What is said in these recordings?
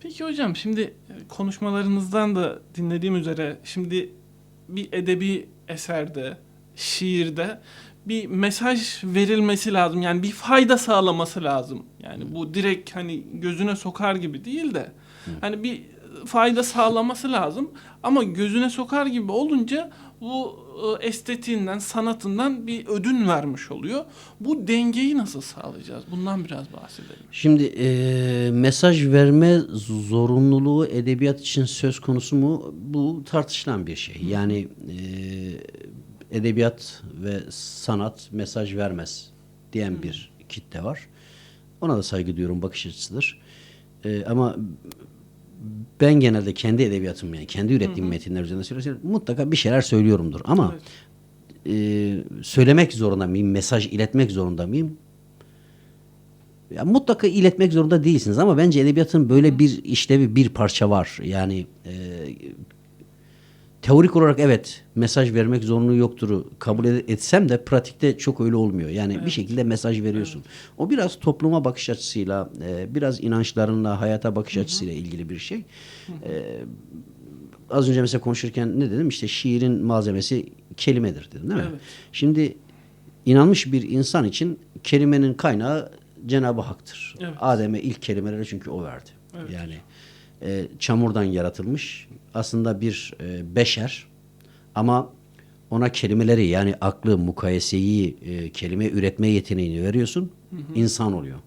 Peki hocam şimdi e, konuşmalarınızdan da dinlediğim üzere şimdi bir edebi eserde, şiirde bir mesaj verilmesi lazım. Yani bir fayda sağlaması lazım. Yani bu direkt hani gözüne sokar gibi değil de hani bir fayda sağlaması lazım. Ama gözüne sokar gibi olunca bu e, estetiğinden, sanatından bir ödün vermiş oluyor. Bu dengeyi nasıl sağlayacağız? Bundan biraz bahsedelim. Şimdi e, mesaj verme zorunluluğu edebiyat için söz konusu mu? Bu tartışılan bir şey. Yani e, edebiyat ve sanat mesaj vermez diyen bir kitle var. Ona da saygı duyuyorum, bakış açısıdır. E, ama ben genelde kendi edebiyatım yani kendi ürettiğim metinler üzerinde söylüyorsam mutlaka bir şeyler söylüyorumdur. Ama Evet. e, söylemek zorunda mıyım, mesaj iletmek zorunda mıyım? Ya mutlaka iletmek zorunda değilsiniz ama bence edebiyatın böyle bir işlevi, bir parça var. Yani e, teorik olarak evet mesaj vermek zorunluluğu yoktur kabul etsem de pratikte çok öyle olmuyor. Yani bir şekilde mesaj veriyorsun. O biraz topluma bakış açısıyla, e, biraz inançlarınla, hayata bakış açısıyla ilgili bir şey. E, az önce mesela konuşurken ne dedim? İşte şiirin malzemesi kelimedir dedim değil mi? Evet. Şimdi inanmış bir insan için kelimenin kaynağı Cenab-ı Hak'tır. Evet. Adem'e ilk kelimeleri çünkü o verdi. Evet. Yani e, çamurdan yaratılmış aslında bir e, beşer ama ona kelimeleri yani aklı, mukayeseyi, e, kelime üretme yeteneğini veriyorsun, insan oluyor.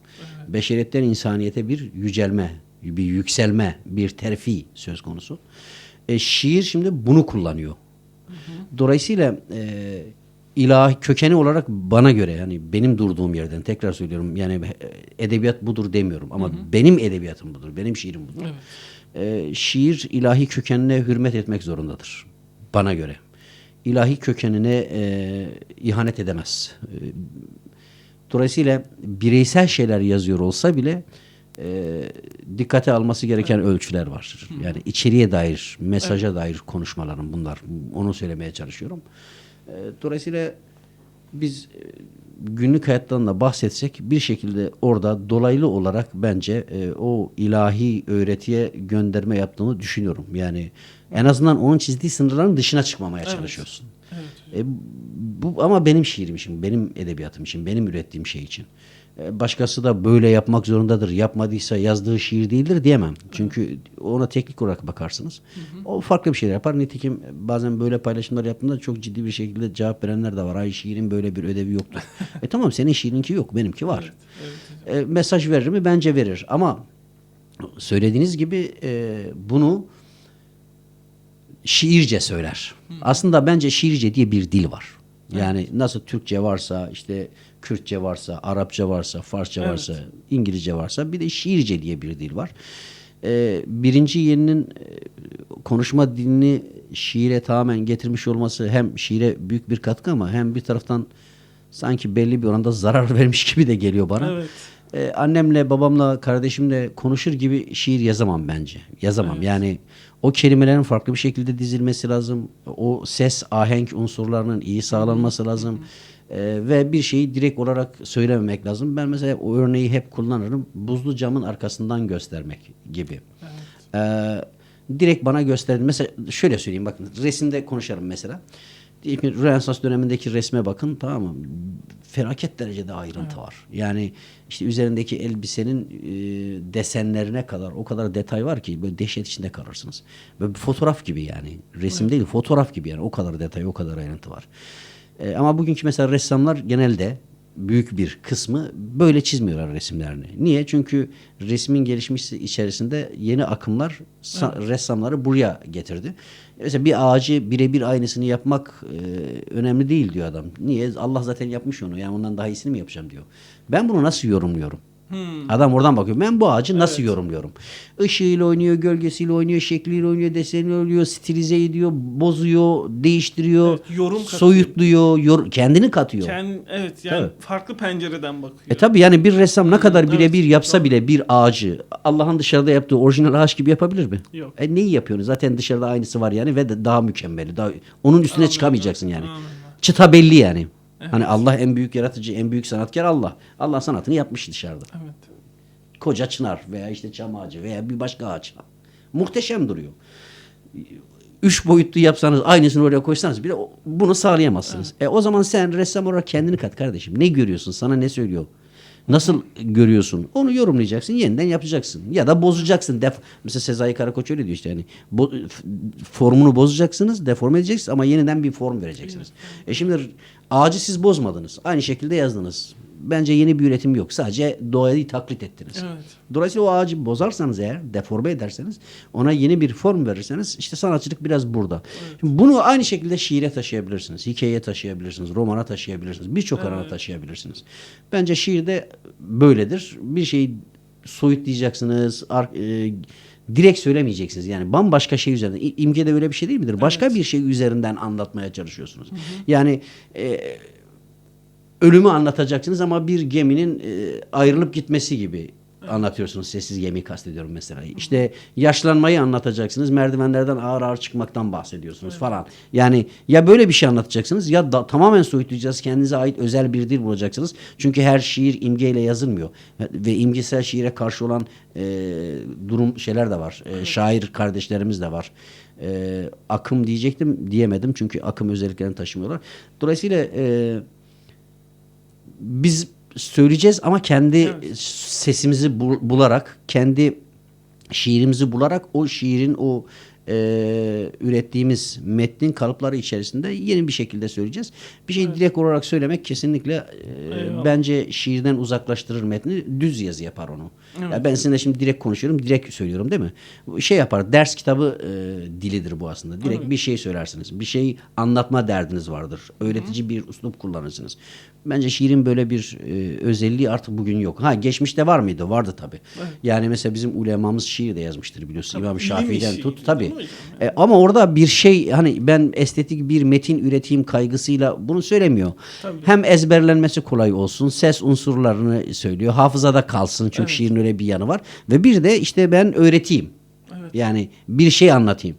Beşeriyetten insaniyete bir yücelme, bir yükselme, bir terfi söz konusu. E, şiir şimdi bunu kullanıyor. Dolayısıyla e, ilahi kökeni olarak bana göre yani benim durduğum yerden tekrar söylüyorum yani e, edebiyat budur demiyorum ama benim edebiyatım budur, benim şiirim budur. E, şiir ilahi kökenine hürmet etmek zorundadır bana göre. İlahi kökenine e, ihanet edemez. E, dolayısıyla bireysel şeyler yazıyor olsa bile e, dikkate alması gereken ölçüler var. Yani içeriye dair, mesaja dair konuşmalarım bunlar. Onu söylemeye çalışıyorum. E, dolayısıyla biz e, günlük hayattan da bahsetsek bir şekilde orada dolaylı olarak bence e, o ilahi öğretiye gönderme yaptığını düşünüyorum. Yani en azından onun çizdiği sınırların dışına çıkmamaya Evet. çalışıyorsun. Evet. E, bu ama benim şiirim için, benim edebiyatım için, benim ürettiğim şey için. E, başkası da böyle yapmak zorundadır. Yapmadıysa yazdığı şiir değildir diyemem. Çünkü ona teknik olarak bakarsınız. O farklı bir şeyler yapar. Nitekim bazen böyle paylaşımlar yaptığımda çok ciddi bir şekilde cevap verenler de var. Ay şiirin böyle bir ödevi yoktur. e tamam senin şiirinki yok, benimki var. E, mesaj verir mi? Bence verir. Ama söylediğiniz gibi e, bunu şiirce söyler. Aslında bence şiirce diye bir dil var. Yani nasıl Türkçe varsa, işte Kürtçe varsa, Arapça varsa, Farsça Evet. varsa, İngilizce varsa bir de şiirce diye bir dil var. Ee, birinci yeninin e, konuşma dilini şiire tamamen getirmiş olması hem şiire büyük bir katkı ama hem bir taraftan sanki belli bir oranda zarar vermiş gibi de geliyor bana. Evet. Ee, annemle, babamla, kardeşimle konuşur gibi şiir yazamam bence. Yazamam. Yani o kelimelerin farklı bir şekilde dizilmesi lazım. O ses, ahenk unsurlarının iyi sağlanması lazım. Ee, ve bir şeyi direkt olarak söylememek lazım. Ben mesela o örneği hep kullanırım. Buzlu camın arkasından göstermek gibi. Ee, direkt bana gösterdi. Mesela şöyle söyleyeyim bakın resimde konuşalım mesela. Ki Rönesans dönemindeki resme bakın tamam mı? Felaket derecede ayrıntı var. Yani işte üzerindeki elbisenin e, desenlerine kadar o kadar detay var ki böyle dehşet içinde kalırsınız. Böyle bir fotoğraf gibi yani. Resim değil fotoğraf gibi yani o kadar detay o kadar ayrıntı var. E, ama bugünkü mesela ressamlar genelde büyük bir kısmı böyle çizmiyorlar resimlerini. Niye? Çünkü resmin gelişmiş içerisinde yeni akımlar sa- ressamları buraya getirdi. Mesela bir ağacı birebir aynısını yapmak e, önemli değil diyor adam. Niye? Allah zaten yapmış onu. Yani ondan daha iyisini mi yapacağım diyor. Ben bunu nasıl yorumluyorum? Adam oradan bakıyor. Ben bu ağacı nasıl yorumluyorum? Işığıyla oynuyor, gölgesiyle oynuyor, şekliyle oynuyor, deseniyle oynuyor, stilize ediyor, bozuyor, değiştiriyor, Evet, yorum katıyor. soyutluyor, yor- kendini katıyor. Kend, evet yani Tabii. farklı pencereden bakıyor. E tabi yani bir ressam ne kadar evet, birebir yapsa doğru. bile bir ağacı Allah'ın dışarıda yaptığı orijinal ağaç gibi yapabilir mi? Yok. E neyi yapıyorsunuz? Zaten dışarıda aynısı var yani ve de daha mükemmeli. Daha onun üstüne Anladım. çıkamayacaksın yani. Anladım. Çıta belli yani. Hani Allah en büyük yaratıcı, en büyük sanatkar Allah. Allah sanatını yapmış dışarıda. Evet. koca çınar veya işte çam ağacı veya bir başka ağaç. Muhteşem duruyor. Üç boyutlu yapsanız aynısını oraya koysanız bile bunu sağlayamazsınız. E, o zaman sen ressam olarak kendini kat kardeşim. Ne görüyorsun? Sana ne söylüyor? Nasıl görüyorsun? Onu yorumlayacaksın, yeniden yapacaksın. Ya da bozacaksın. Def Mesela Sezai Karakoç öyle diyor işte hani bo- formunu bozacaksınız, deforme edeceksiniz ama yeniden bir form vereceksiniz. E şimdi ağacı siz bozmadınız. Aynı şekilde yazdınız. Bence yeni bir üretim yok. Sadece doğayı taklit ettiniz. Evet. Dolayısıyla o ağacı bozarsanız eğer, deforme ederseniz, ona yeni bir form verirseniz işte sanatçılık biraz burada. Şimdi bunu aynı şekilde şiire taşıyabilirsiniz, hikayeye taşıyabilirsiniz, romana taşıyabilirsiniz, birçok alana taşıyabilirsiniz. Bence şiirde böyledir. Bir şeyi soyutlayacaksınız, e, direkt söylemeyeceksiniz. Yani bambaşka şey üzerinden. İmge de öyle bir şey değil midir? Başka bir şey üzerinden anlatmaya çalışıyorsunuz. Yani e, ölümü anlatacaksınız ama bir geminin e, ayrılıp gitmesi gibi anlatıyorsunuz. Sessiz gemiyi kastediyorum mesela. İşte yaşlanmayı anlatacaksınız. Merdivenlerden ağır ağır çıkmaktan bahsediyorsunuz falan. Yani ya böyle bir şey anlatacaksınız ya da tamamen soyutlayacağız. Kendinize ait özel bir dil bulacaksınız. Çünkü her şiir imgeyle yazılmıyor. Ve imgesel şiire karşı olan e, durum şeyler de var. E, şair kardeşlerimiz de var. E, akım diyecektim diyemedim. Çünkü akım özelliklerini taşımıyorlar. Dolayısıyla e, biz söyleyeceğiz ama kendi Evet. sesimizi bul- bularak, kendi şiirimizi bularak o şiirin o e, ürettiğimiz metnin kalıpları içerisinde yeni bir şekilde söyleyeceğiz. Bir şey direkt olarak söylemek kesinlikle e, Bence şiirden uzaklaştırır metni. Düz yazı yapar onu. Evet. Ya ben sizinle şimdi direkt konuşuyorum, direkt söylüyorum değil mi? Şey yapar, ders kitabı e, dilidir bu aslında. Direkt bir şey söylersiniz. Bir şey anlatma derdiniz vardır. Öğretici bir üslup kullanırsınız. Bence şiirin böyle bir e, özelliği artık bugün yok. Ha geçmişte var mıydı? Vardı tabii. Yani mesela bizim ulemamız şiir de yazmıştır biliyorsun. Tabii, İmam Şafii'den tut tabii. E, ama orada bir şey hani ben estetik bir metin üreteyim kaygısıyla bunu söylemiyor. Tabii. Hem ezberlenmesi kolay olsun, ses unsurlarını söylüyor. Hafızada kalsın çünkü Evet. şiirin öyle bir yanı var. Ve bir de işte ben öğreteyim. Evet. Yani bir şey anlatayım.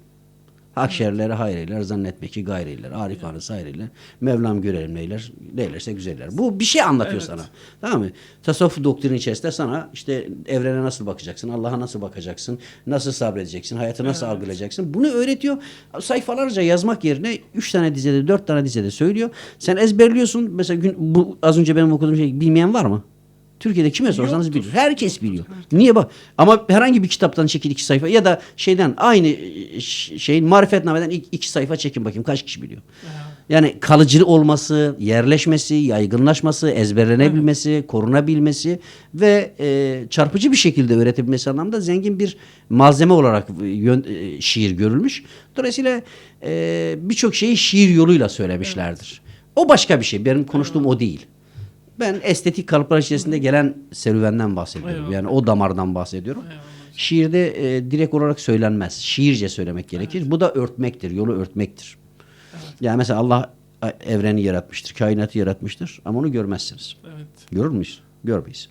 Hakşerleri hayreyler, zannetmek ki gayreyler, arifanesi hayreyler, Mevlam görelim neyler, neylerse güzeller. Bu bir şey anlatıyor Evet. sana. Tamam mı? Tasavvuf doktrinin içerisinde sana işte evrene nasıl bakacaksın, Allah'a nasıl bakacaksın, nasıl sabredeceksin, hayatı nasıl algılayacaksın. Bunu öğretiyor. Sayfalarca yazmak yerine üç tane dizede, dört tane dizede söylüyor. Sen ezberliyorsun. Mesela gün, bu az önce benim okuduğum şey bilmeyen var mı? Türkiye'de kime sorsanız Yoktur. bilir. Herkes biliyor. Niye bak? Ama herhangi bir kitaptan çekil iki sayfa ya da şeyden aynı e, şeyin marifetnameden iki, sayfa çekin bakayım kaç kişi biliyor. Yani kalıcı olması, yerleşmesi, yaygınlaşması, ezberlenebilmesi, korunabilmesi ve e, çarpıcı bir şekilde öğretebilmesi anlamda zengin bir malzeme olarak e, yön- e, şiir görülmüş. Dolayısıyla e, birçok şeyi şiir yoluyla söylemişlerdir. O başka bir şey. Benim konuştuğum o değil. Ben estetik kalıplar içerisinde gelen serüvenden bahsediyorum. Eyvallah. Yani o damardan bahsediyorum. Eyvallah. Şiirde e, direkt olarak söylenmez. Şiirce söylemek gerekir. Bu da örtmektir, yolu örtmektir. Yani mesela Allah e, evreni yaratmıştır, kainatı yaratmıştır ama onu görmezsiniz. Evet. Görür müyüz? Görmeyiz.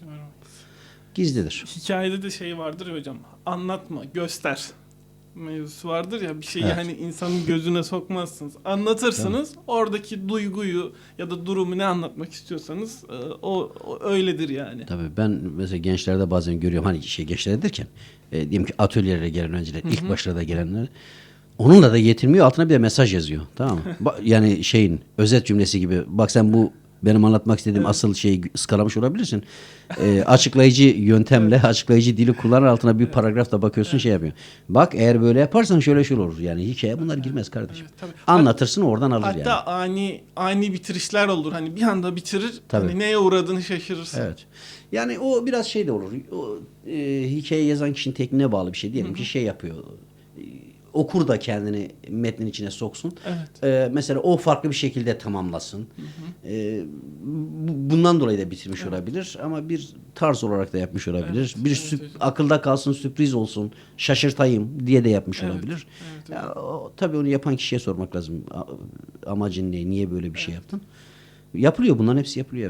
Gizlidir. Hikayede de şey vardır hocam. Anlatma, göster mevzusu vardır ya bir şeyi Evet. hani insanın gözüne sokmazsınız. Anlatırsınız. Oradaki duyguyu ya da durumu ne anlatmak istiyorsanız e, o, o öyledir yani. Tabii ben mesela gençlerde bazen görüyorum hani şey gençler derken e, diyelim ki atölyelere gelen önceden ilk başlarda gelenler onunla da yetinmiyor altına bir de mesaj yazıyor tamam mı? Yani şeyin özet cümlesi gibi bak sen bu benim anlatmak istediğim asıl şeyi ıskalamış olabilirsin. E, açıklayıcı yöntemle açıklayıcı dili kullanır altına bir paragrafla bakıyorsun şey yapıyor. Bak eğer böyle yaparsan şöyle şöyle olur. Yani hikaye bunlar girmez kardeşim. Evet, tabii. Anlatırsın oradan alır Hatta yani. ani ani bitirişler olur. Hani bir anda bitirir. Tabii. Hani neye uğradığını şaşırırsın. Evet. Yani o biraz şey de olur. O e, hikaye yazan kişinin tekniğine bağlı bir şey. Diyelim ki şey yapıyor. e, okur da kendini metnin içine soksun. Evet. E, mesela o farklı bir şekilde tamamlasın. E, bu- bundan dolayı da bitirmiş olabilir ama bir tarz olarak da yapmış olabilir. Evet, bir evet akılda kalsın, sürpriz olsun, şaşırtayım diye de yapmış Evet, olabilir. evet Ya, o, tabii onu yapan kişiye sormak lazım. Amacın ne? Niye böyle bir şey yaptın? Yapılıyor bunların hepsi yapılıyor evet.